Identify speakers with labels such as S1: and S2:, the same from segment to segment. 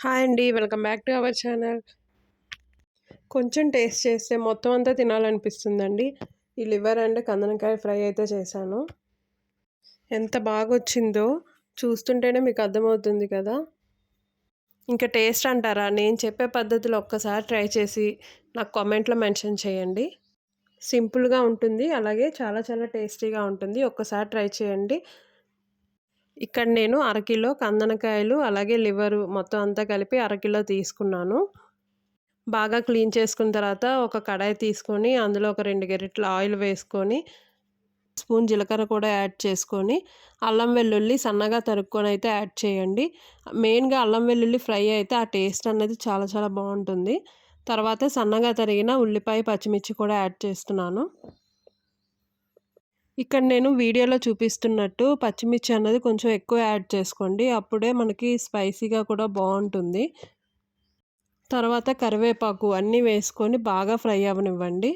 S1: Hi అండి welcome back to our channel. కొంచెం taste చేస్తే మొత్తం అంతా తినాలనిపిస్తుందండి. ఈ లివర్ అండ్ కందనకాయ ఫ్రై అయితే చేశాను. ఎంత బాగా వచ్చిందో చూస్తుంటేనే మీకు అర్థమవుతుంది కదా. ఇంకా టేస్ట్ అంటారా? నేను చెప్పే పద్ధతిలో ఒక్కసారి ట్రై చేసి నాకు కామెంట్లో మెన్షన్ చేయండి. సింపుల్గా ఉంటుంది అలాగే చాలా చాలా టేస్టీగా ఉంటుంది. ఒక్కసారి ట్రై చేయండి. ఇక్కడ నేను అరకిలో కందనకాయలు అలాగే లివరు మొత్తం అంతా కలిపి అరకిలో తీసుకున్నాను. బాగా క్లీన్ చేసుకున్న తర్వాత ఒక కడాయి తీసుకొని అందులో ఒక రెండు గరిటెల ఆయిల్ వేసుకొని స్పూన్ జీలకర్ర కూడా యాడ్ చేసుకొని అల్లం వెల్లుల్లి సన్నగా తరుక్కొని అయితే యాడ్ చేయండి. మెయిన్గా అల్లం వెల్లుల్లి ఫ్రై అయితే ఆ టేస్ట్ అనేది చాలా చాలా బాగుంటుంది. తర్వాత సన్నగా తరిగిన ఉల్లిపాయ పచ్చిమిర్చి కూడా యాడ్ చేస్తున్నాను. ఇక్కడ నేను వీడియోలో చూపిస్తున్నట్టు పచ్చిమిర్చి అన్నది కొంచెం ఎక్కువ యాడ్ చేసుకోండి. అప్పుడే మనకి స్పైసీగా కూడా బాగుంటుంది. తర్వాత కరివేపాకు అన్నీ వేసుకొని బాగా ఫ్రై అవ్వనివ్వండి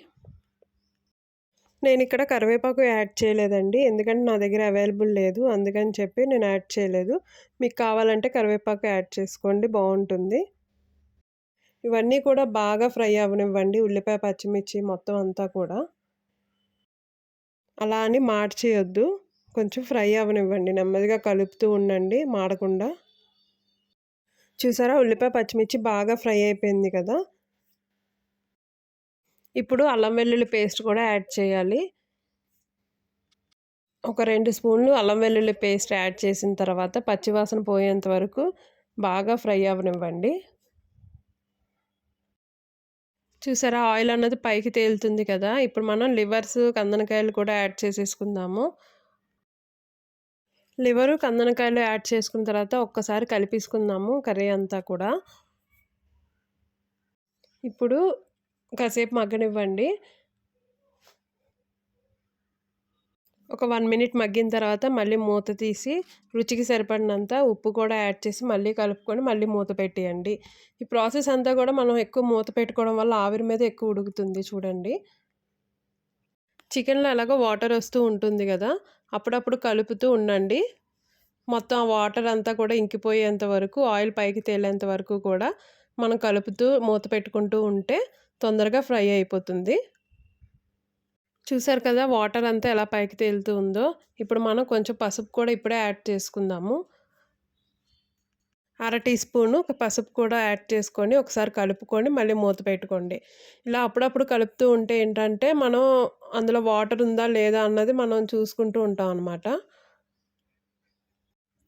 S1: నేను ఇక్కడ కరివేపాకు యాడ్ చేయలేదండి. ఎందుకంటే నా దగ్గర అవైలబుల్ లేదు. అందుకని చెప్పి నేను యాడ్ చేయలేదు. మీకు కావాలంటే కరివేపాకు యాడ్ చేసుకోండి. బాగుంటుంది. ఇవన్నీ కూడా బాగా ఫ్రై అవ్వనివ్వండి ఉల్లిపాయ పచ్చిమిర్చి మొత్తం అంతా కూడా. అలా అని మార్చేయొద్దు. కొంచెం ఫ్రై అవ్వనివ్వండి నెమ్మదిగా కలుపుతూ ఉండండి మాడకుండా. చూసారా? ఉల్లిపాయ పచ్చిమిర్చి బాగా ఫ్రై అయిపోయింది కదా? ఇప్పుడు అల్లం వెల్లుల్లి పేస్ట్ కూడా యాడ్ చేయాలి. ఒక రెండు స్పూన్లు అల్లం వెల్లుల్లి పేస్ట్ యాడ్ చేసిన తర్వాత పచ్చివాసన పోయేంత వరకు బాగా ఫ్రై అవ్వనివ్వండి చూసారా ఆయిల్ అన్నది పైకి తేలుతుంది కదా ఇప్పుడు మనం లివర్స్ కందనకాయలు కూడా యాడ్ చేసేసుకుందాము. లివరు కందనకాయలు యాడ్ చేసుకున్న తర్వాత ఒక్కసారి కలిపేసుకుందాము కర్రీ అంతా కూడా. ఇప్పుడు కాసేపు మగ్గనివ్వండి. ఒక వన్ మినిట్ మగ్గిన తర్వాత మళ్ళీ మూత తీసి రుచికి సరిపడినంత ఉప్పు కూడా యాడ్ చేసి మళ్ళీ కలుపుకొని మళ్ళీ మూత పెట్టేయండి. ఈ ప్రాసెస్ అంతా కూడా మనం ఎక్కువ మూత పెట్టుకోవడం వల్ల ఆవిరి మీద ఎక్కువ ఉడుకుతుంది చూడండి. చికెన్లో ఎలాగో వాటర్ వస్తూ ఉంటుంది కదా అప్పుడప్పుడు కలుపుతూ ఉండండి. మొత్తం వాటర్ అంతా కూడా ఇంకిపోయేంత వరకు ఆయిల్ పైకి తేలేంత వరకు కూడా మనం కలుపుతూ మూత పెట్టుకుంటూ ఉంటే తొందరగా ఫ్రై అయిపోతుంది. చూసారు కదా! వాటర్ అంతా ఎలా పైకి తేలుతూ ఉందో. ఇప్పుడు మనం కొంచెం పసుపు కూడా ఇప్పుడే యాడ్ చేసుకుందాము. అర టీ స్పూను పసుపు కూడా యాడ్ చేసుకొని ఒకసారి కలుపుకొని మళ్ళీ మూత పెట్టుకోండి. ఇలా అప్పుడప్పుడు కలుపుతూ ఉంటే ఏంటంటే మనం అందులో వాటర్ ఉందా లేదా అన్నది మనం చూసుకుంటూ ఉంటాం అనమాట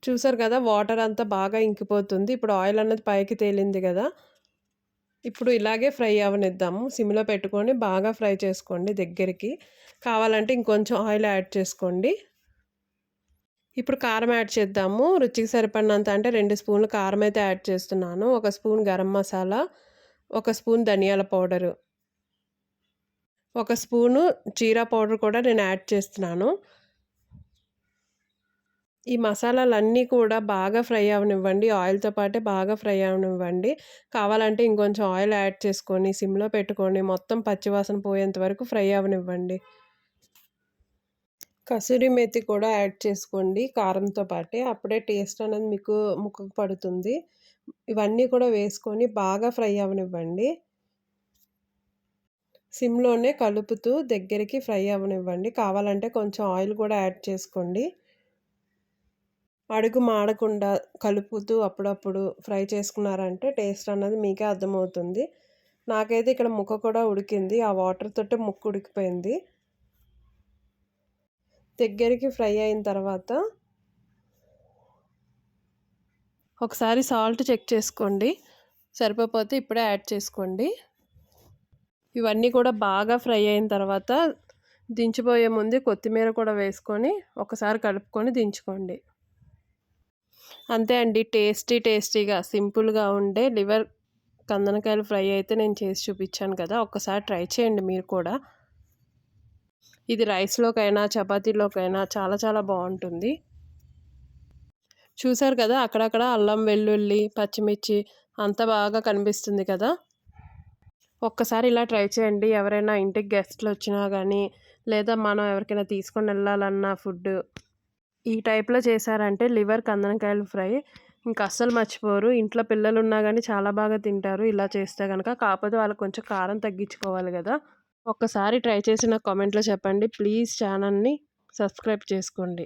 S1: చూసారు కదా! వాటర్ అంతా బాగా ఇంకిపోతుంది. ఇప్పుడు ఆయిల్ అన్నది పైకి తేలింది కదా! ఇప్పుడు ఇలాగే ఫ్రై అవనిద్దాము. సిమ్లో పెట్టుకొని బాగా ఫ్రై చేసుకోండి దగ్గరికి. కావాలంటే ఇంకొంచెం ఆయిల్ యాడ్ చేసుకోండి. ఇప్పుడు కారం యాడ్ చేద్దాము. రుచికి సరిపడినంత అంటే రెండు స్పూన్లు కారం అయితే యాడ్ చేస్తున్నాను. ఒక స్పూన్ గరం మసాలా ఒక స్పూన్ ధనియాల పౌడరు. ఒక స్పూను జీరా పౌడర్ కూడా నేను యాడ్ చేస్తున్నాను. ఈ మసాలాలన్నీ కూడా బాగా ఫ్రై అవనివ్వండి. ఆయిల్తో పాటే బాగా ఫ్రై అవనివ్వండి. కావాలంటే ఇంకొంచెం ఆయిల్ యాడ్ చేసుకొని సిమ్లో పెట్టుకొని మొత్తం పచ్చివాసన పోయేంత వరకు ఫ్రై అవనివ్వండి. కసూరి మెతి కూడా యాడ్ చేసుకోండి కారంతో పాటే. అప్పుడే టేస్ట్ అనేది మీకు ముక్కకు పడుతుంది. ఇవన్నీ కూడా వేసుకొని బాగా ఫ్రై అవనివ్వండి. సిమ్లోనే కలుపుతూ దగ్గరికి ఫ్రై అవనివ్వండి. కావాలంటే కొంచెం ఆయిల్ కూడా యాడ్ చేసుకోండి. అడుగు మాడకుండా కలుపుతూ అప్పుడప్పుడు ఫ్రై చేసుకున్నారంటే టేస్ట్ అన్నది మీకే అర్థమవుతుంది. నాకైతే ఇక్కడ ముక్క కూడా ఉడికింది. ఆ వాటర్ తోటే ముక్కు ఉడికిపోయింది. దగ్గరికి ఫ్రై అయిన తర్వాత ఒకసారి సాల్ట్ చెక్ చేసుకోండి. సరిపోతే ఇప్పుడే యాడ్ చేసుకోండి. ఇవన్నీ కూడా బాగా ఫ్రై అయిన తర్వాత దించిపోయే ముందు కొత్తిమీర కూడా వేసుకొని ఒకసారి కలుపుకొని దించుకోండి. అంతే అండి. టేస్టీ టేస్టీగా సింపుల్గా ఉండే లివర్ కందనకాయలు ఫ్రై అయితే నేను చేసి చూపించాను కదా. ఒక్కసారి ట్రై చేయండి మీరు కూడా. ఇది రైస్లోకైనా చపాతీలోకైనా చాలా చాలా బాగుంటుంది. చూసారు కదా అక్కడక్కడ అల్లం వెల్లుల్లి పచ్చిమిర్చి అంత బాగా కనిపిస్తుంది కదా. ఒక్కసారి ఇలా ట్రై చేయండి. ఎవరైనా ఇంటికి గెస్ట్లు వచ్చినా కానీ లేదా మనం ఎవరికైనా తీసుకొని వెళ్ళాలన్నా ఫుడ్ ఈ టైప్లో చేశారంటే లివర్ కందనకాయలు ఫ్రై. ఇంకా అస్సలు మర్చిపోరు. ఇంట్లో పిల్లలు ఉన్నా కానీ చాలా బాగా తింటారు. ఇలా చేస్తే కనుక కాకపోతే వాళ్ళకి కొంచెం కారం తగ్గించుకోవాలి కదా ఒక్కసారి ట్రై చేసి నాకు కామెంట్లో చెప్పండి. ప్లీజ్ ఛానల్ని సబ్స్క్రైబ్ చేసుకోండి.